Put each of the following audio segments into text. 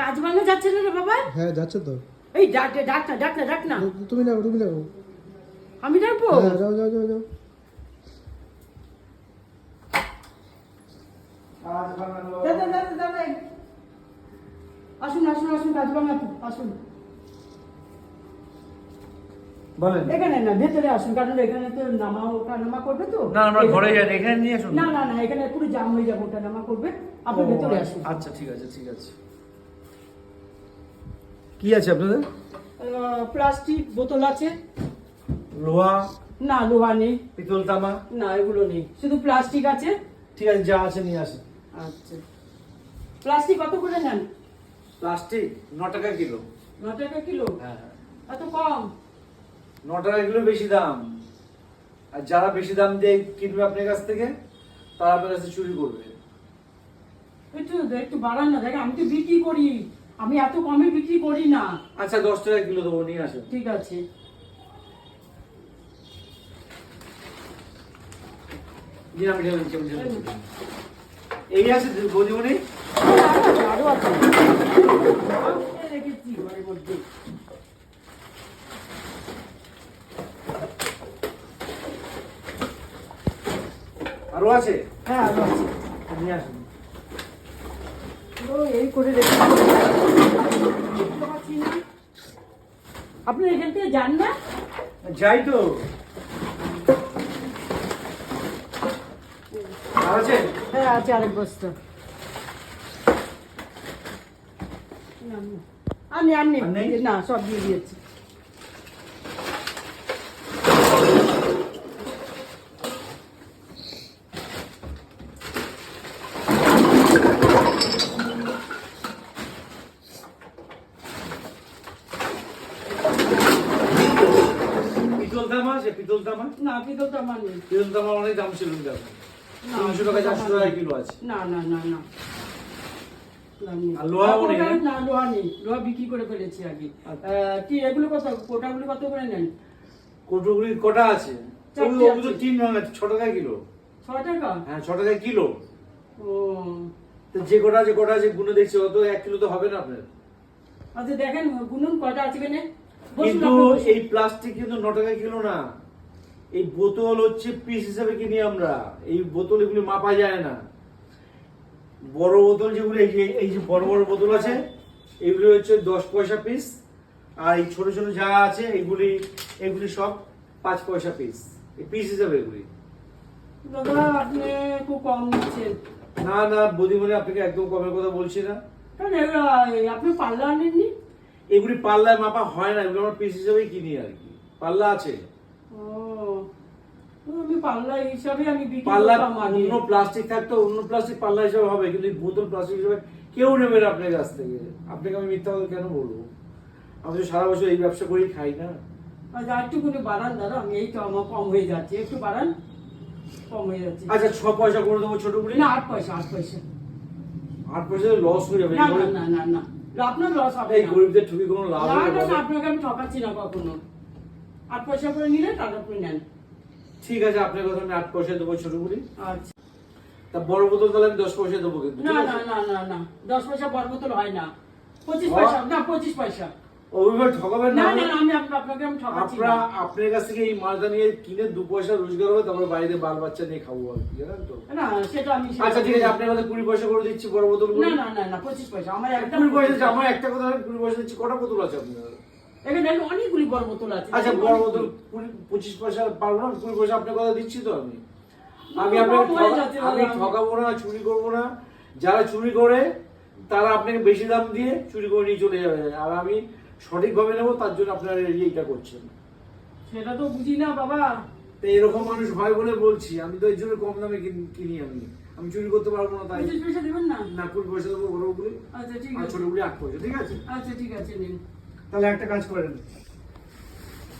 কাজ ভাঙা যাচ্ছে না রে বাবা? হ্যাঁ যাচ্ছে তো। এই ডাক ডাক না ডাক না ডাক না। তুমি যাও তুমি যাও আমি ডাকবো? হ্যাঁ যাও যাও যাও যাও। আসুন আসুন আসুন কাজ আসুন। বলেন। এখানে না ভেতরে আসুন কারণ এখানে তো নামা ওঠা নামা করবে তো। না আমরা ঘরে যাই এখানে নিয়ে আসুন। না না না এখানে পুরো জাম হয়ে যাবে ওঠা নামা করবে। আপনি ভেতরে আসুন। আচ্ছা ঠিক আছে ঠিক আছে। কি আছে আপনাদের? প্লাস্টিক বোতল আছে। লোহা? না লোহা নেই। পিতল তামা? না এগুলো নেই। শুধু প্লাস্টিক আছে। ঠিক আছে যা আছে নিয়ে আসেন। আচ্ছা। প্লাস্টিক কত করে নেন? প্লাস্টিক ন টাকা কিলো। ন টাকা কিলো? হ্যাঁ। এত কম? ন টাকা কিলো বেশি দাম। আর যারা বেশি দাম দিয়ে কিনবে আপনার কাছ থেকে তারা আপনার কাছে চুরি করবে। একটু একটু বাড়ান না। দেখ আমি তো বিক্রি করি। আমি এত কমে বিক্রি করি না। আচ্ছা দশ টাকা কিলো দেবো নিয়ে আসেন ঠিক আছে। এই আছে বদিমণি আরও আছে। রেখেছি ঘরের মধ্যে। আরও আছে? হ্যাঁ আরও আছে। নিয়ে আসুন তো এই করে রেখে বুঝতে পারছি না। আপনি এখান থেকে যান না যাই তো হ্যাঁ আছে আরেক বস্তা আনি আর নেই? না সব দিয়ে দিয়েছি পিতল তামা আছে পিতল তামা না পিতল তো নেই। পিতল তামা অনেক দাম ছিল দেখো তিনশো টাকা চারশো টাকা কিলো আছে। না না না না। না, আর লোহাও নেই, না? না লোহা নেই। লোহা বিক্রি করে ফেলেছি আগে। কি এগুলো কত? কোটাগুলো কত করে নেন? কটুগুলি কটা আছে? ওগুলো ওগুলো তো আছে। তিন রঙের ছ টাকা কিলো। ছ টাকা? হ্যাঁ ছ টাকা কিলো। ও। তো যে কটা আছে কটা আছে গুনে দেখছি অত এক কিলো তো হবে না আপনার। আচ্ছা দেখেন গুনুন কটা আছে কেন কিন্তু এই প্লাস্টিক কিন্তু ন টাকা কিলো না। এই বোতল হচ্ছে পিস হিসাবে কিনি আমরা। এই বোতল এগুলি মাপা যায় না। বড় বোতল যেগুলো এই যে এই যে বড় বড় বোতল আছে এগুলি হচ্ছে দশ পয়সা পিস আর এই ছোট ছোট যা আছে এগুলি এগুলি সব পাঁচ পয়সা পিস এই পিস হিসাবে এগুলি। দাদা আপনি খুব কম নিচ্ছেন। না না বদিমণি আপনাকে একদম কমের কথা বলছি না। আপনি পাল্লা আনেননি? এগুলি পাল্লায় মাপা হয় না এগুলো আমরা পিস হিসাবেই কিনি আর কি। পাল্লা আছে। আমি পাল্লা হিসাবে আমি পাল্লা অন্য প্লাস্টিক থাকতো অন্য প্লাস্টিক পাল্লা হিসাবে হবে কিন্তু বোতল প্লাস্টিক হিসাবে কেউ নেবে না আপনার কাছ থেকে। আপনাকে আমি মিথ্যা কথা কেন বলব? আমি তো সারা বছর এই ব্যবসা করেই খাই না। আচ্ছা বাড়ান দাদা আমি এই তো আমার কম হয়ে যাচ্ছে। একটু বাড়ান কম হয়ে যাচ্ছে। আচ্ছা ছ পয়সা করে দেবো ছোট করে? না আট পয়সা আট পয়সা। আট পয়সা লস হয়ে যাবে না না না আপনার লস হবে এই গরিবদের ঠুকি কোনো লাভ না না। আপনাকে আমি ঠকাচ্ছি না কখনো। আট পয়সা করে নিলে টাকা আপনি নেন। ঠিক আছে আপনার কথা আমি আট পয়সা দেবো ছোট করে। আচ্ছা। তা বড় বোতল তাহলে আমি দশ পয়সা দেবো কিন্তু না না না না না দশ পয়সা বড় বোতল হয় না। পঁচিশ পয়সা না পঁচিশ পয়সা। অভিভাবক ঠকাবেন না না না না, আমি আপনাকে আমি ঠকাচ্ছি না। আপনার কাছ থেকে এই মালটা নিয়ে কিনে দু পয়সা রোজগার হবে তারপরে বাড়িতে বাল বাচ্চা নিয়ে খাব আর কি জানেন তো? না সেটা আমি আচ্ছা ঠিক আছে আপনার কাছে কুড়ি পয়সা করে দিচ্ছি বড় বোতল না না না না পঁচিশ পয়সা আমার একটা কুড়ি পয়সা আমার একটা কথা কুড়ি পয়সা দিচ্ছি কটা বোতল আছে আপনার? এখানে দেখুন অনেকগুলি বড় বোতল আছে। আচ্ছা বড় বোতল পঁচিশ পয়সা পারব না কুড়ি পয়সা আপনার কথা দিচ্ছি তো আমি। আমি আপনাকে কম ঠকা- যাচ্ছে আমি ঠকাবো না চুরি করব না। যারা চুরি করে তারা আপনাকে বেশি দাম দিয়ে চুরি করে নিয়ে চলে যাবে। আর আমি সঠিকভাবে নেব তার জন্য আপনারা এইটা করছেন। সেটা তো বুঝি না বাবা। তো এরকম মানুষ হয় বলে বলছি। আমি তো এই জন্য কম দামে কিনি আমি। আমি চুরি করতে পারব না তাই। পয়সা দেবেন না? না কুড়ি পয়সা দেবো বড়গুলি। আচ্ছা ঠিক আছে। ছোটগুলি আট পয়সা ঠিক আছে? আচ্ছা ঠিক আছে নিন। তাহলে একটা কাজ করেন।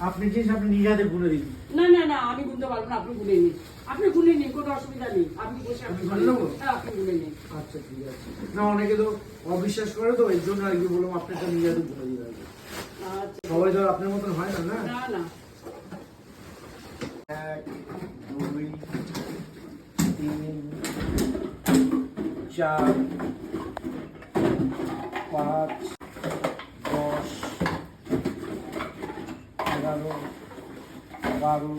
আপনি জিনিস আপনি নিজে হাতে গুনে দিন। না না না আমি গুনতে পারব না আপনি গুনে নিন। আপনি গুনে নিন কোনো অসুবিধা নেই। আপনি বসে আপনি গুনে নেব? হ্যাঁ আপনি গুনে নিন। আচ্ছা ঠিক আছে। না অনেকে তো অবিশ্বাস করে তো এই জন্য আর কি বললাম আপনাকে নিজে হাতে গুনে দিন আর আচ্ছা। সবাই তো আপনার মতন হয় না না? না না। এক দুই তিন চার পাঁচ দশ এগারো বারো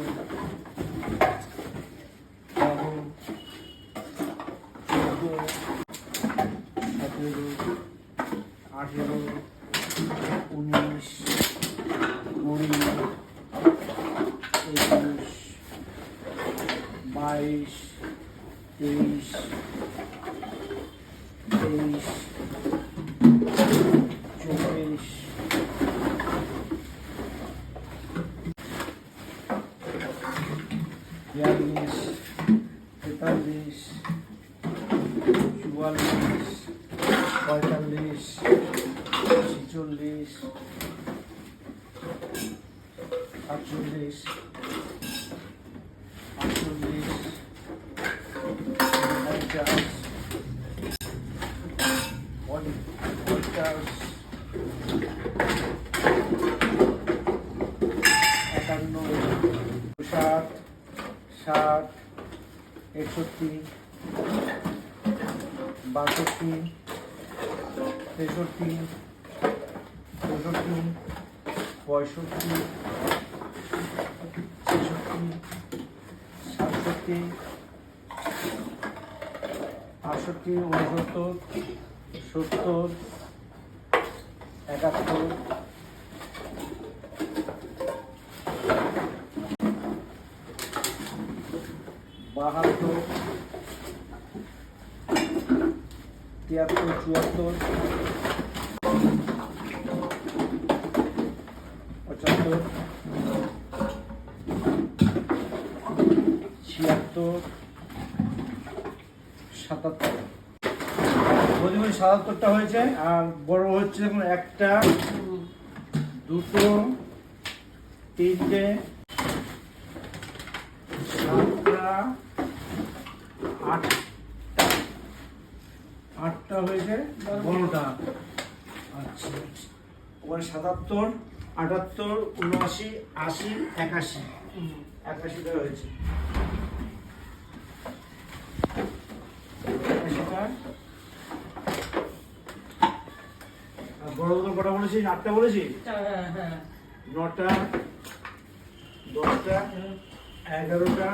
তেরো চোদ্দ সতেরো আঠেরো Yanis, Tetalvis, Chualis, Cuartalis, Sichulis, একষট্টি বাষট্টি তেষট্টি চৌষট্টি পঁয়ষট্টি ছেষট্টি সাতষট্টি আটষট্টি উনসত্তর সত্তর একাত্তর চুয়াত্তর। পঁচাত্তর। ছিয়াত্তর। সাতাত্তর। বদিমণি সাতাত্তরটা হয়েছে, আর বড় হচ্ছে এখন একটা, দুটো, তিনটে, সাতটা, আটটা হয়েছে। বড়টা আচ্ছা। ওখানে সাতাত্তর আটাত্তর উনআশি আশি একাশি। একাশিটা হয়েছে। বড় বোতল কটা বলেছি আটটা বলেছি হ্যাঁ হ্যাঁ। নটা দশটা এগারোটা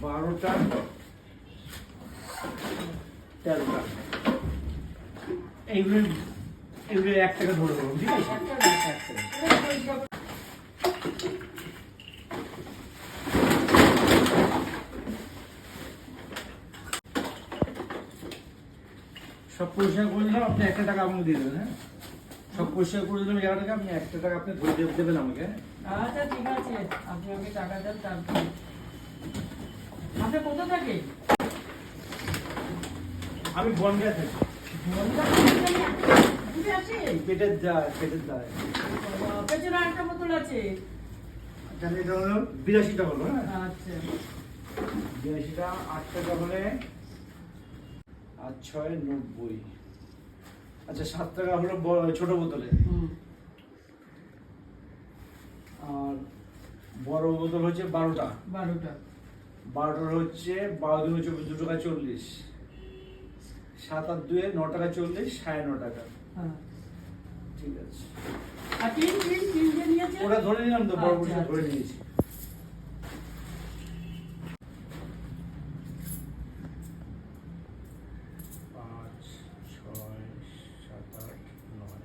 বারোটা তেরোটা এইগুলো এগুলো এক টাকা ধরে দেবো ঠিক আছে সব পরিষ্কার করে দিলাম, আপনি একটা টাকা আমাকে দিয়ে দেবেন হ্যাঁ? সব পরিষ্কার করে দিলাম, এগারো টাকা, আপনি একটা টাকা আপনি ধরে দিয়ে দেবেন আমাকে হ্যাঁ? আচ্ছা ঠিক আছে। আপনি আমাকে টাকা দেন, তারপরে। আপনি কোথা থাকে? আমি বনগা থেকে। পেটের দায় পেটের দায়। আরেকটা বোতল আছে। তাহলে এটা হলো বিরাশিটা হলো হ্যাঁ? আচ্ছা। বিরাশিটা আট টাকা হলে আর ছয় নব্বই। আচ্ছা সাত টাকা হলো ছোট বোতলে। হুম। আর বড় বোতল হচ্ছে বারোটা। বারোটা। বারোটার হচ্ছে বারো দুই চব্বিশ দু টাকা চল্লিশ। সাত আর দুয়ে ন টাকা চল্লিশ সাড়ে ন টাকা হ্যাঁ। ঠিক আছে। ওটা ধরে নিলাম তো বড় আচ্ছা, ধরে আচ্ছা। নিয়েছি পাঁচ ছয় সাত আট নয়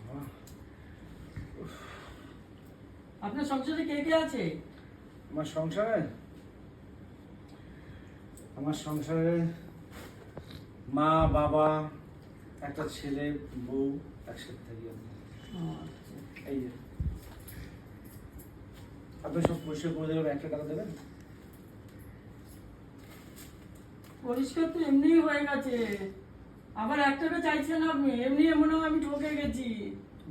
বাবা, আপনার সংসারে কে কে আছে? আমার সংসারে? আমার সংসারে মা বাবা একটা ছেলে বউ একসাথে থাকি আচ্ছা। এই যে। আপনি সব পরিষ্কার করে দেবেন একটা টাকা দেবেন? পরিষ্কার তো এমনি হয়ে গেছে। আবার এক টাকা চাইছেন আপনি এমনি মনে হয় আমি ঠকে গেছি।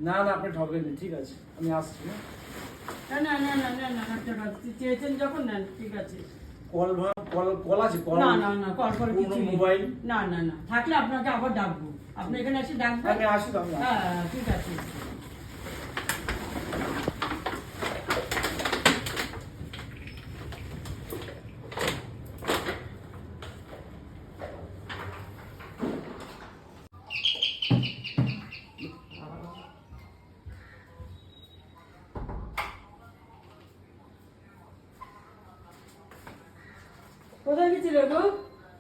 না না আপনি ঠকেননি ঠিক আছে। আমি আসছি হ্যাঁ? না না না না না না চেয়েছেন যখন নেন ঠিক আছে। কল কল কল আছে কল না না না কল করে কিছু মোবাইল। না না না থাকলে আপনাকে আবার ডাকবো। আপনি এখানে এসে ডাকবেন? আমি আসি। হ্যাঁ, ঠিক আছে। কোথায় গেছিলে গো?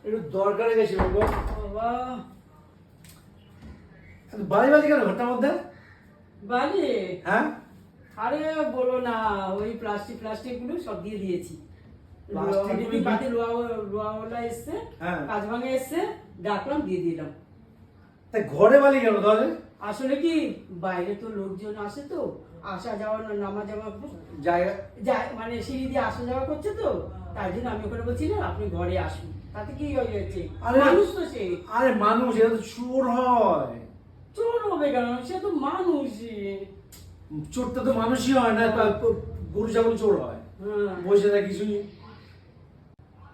একটু দরকারে গেছিলাম গো। বাবা। বাড়ি বাড়ি কেন ঘরটার মধ্যে? বালি? হ্যাঁ? আরে বলো না ওই প্লাস্টিক প্লাস্টিকগুলো সব দিয়ে দিয়েছি। প্লাস্টিকগুলো দিদি পাতে লোয়া লোয়াওয়ালা এসছে হ্যাঁ। কাজ ভাঙে এসছে ডাকলাম দিয়ে দিলাম। তা ঘরে বালি কেন তাহলে? আসলে কি বাইরে তো লোকজন আসে তো আসা যাওয়া নামা যাওয়া যায় মানে সিঁড়ি দিয়ে আসা যাওয়া করছে তো তাই জন্য আমি ওখানে বলছি না আপনি ঘরে আসুন। তাতে কি হয়েছে আরে- মানুষ তো সে আরে মানুষ এটা তো চোর হয়। চোর হবে কেন? সে তো মানুষই। চোরটা তো মানুষই হয় না গরু ছাগল চোর হয়। হ্যাঁ। বসে না কিছুই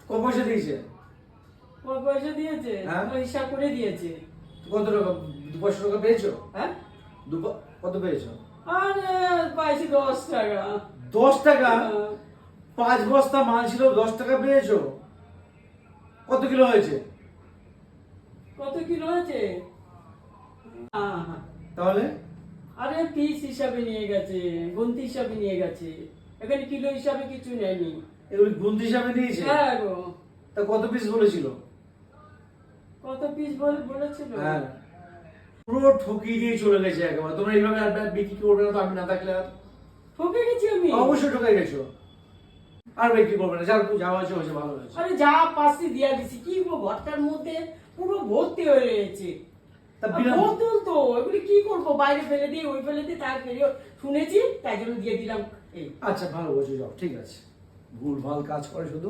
ক পয়সা দিয়েছে? কত পয়সা দিয়েছে? হ্যাঁ। হিসাব করে দিয়েছে। কত টাকা? দু পাঁচশো টাকা পেয়েছ? হ্যাঁ? দু কত পেয়েছ? আরে পাইছি দশ টাকা। দশ টাকা? হ্যাঁ। পাঁচ বস্তা মাল ছিল দশ টাকা পেয়েছ? কত কিলো হয়েছে? কত কিলো আছে হ্যাঁ, হ্যাঁ। তাহলে? আরে পিস হিসাবে নিয়ে গেছে গুনতি হিসাবে নিয়ে গেছে। এখানে কিলো হিসাবে কিছু নেয়নি। এগুলি গুন্তি হিসাবে নিয়েছে? হ্যাঁ গো। তা কত পিস বলেছিল? কত পিস বলে বলেছিল? হ্যাঁ। পুরো ঠকিয়ে দিয়ে চলে গেছে একেবারে। তোমরা এইভাবে আর বিক্রি করবে না তো আমি না থাকলে আর? ঠকে গেছি আমি। অবশ্যই ঠকাই গেছো। আর বিক্রি করবে না যাওয়া হয়েছে হয়েছে ভালো হয়েছে। আরে যা পাশে দিয়া দিছি কি গো ঘরটার মধ্যে পুরো ভর্তি হয়ে রয়েছে। বোতল তো এগুলি কি করব? বাইরে ফেলে দিয়ে ওই ফেলে দিয়ে তার ফেলে শুনেছি তাই জন্য দিয়ে দিলাম এই। আচ্ছা ভালো বলছো যাও ঠিক আছে। ভুল ভালো কাজ করে শুধু।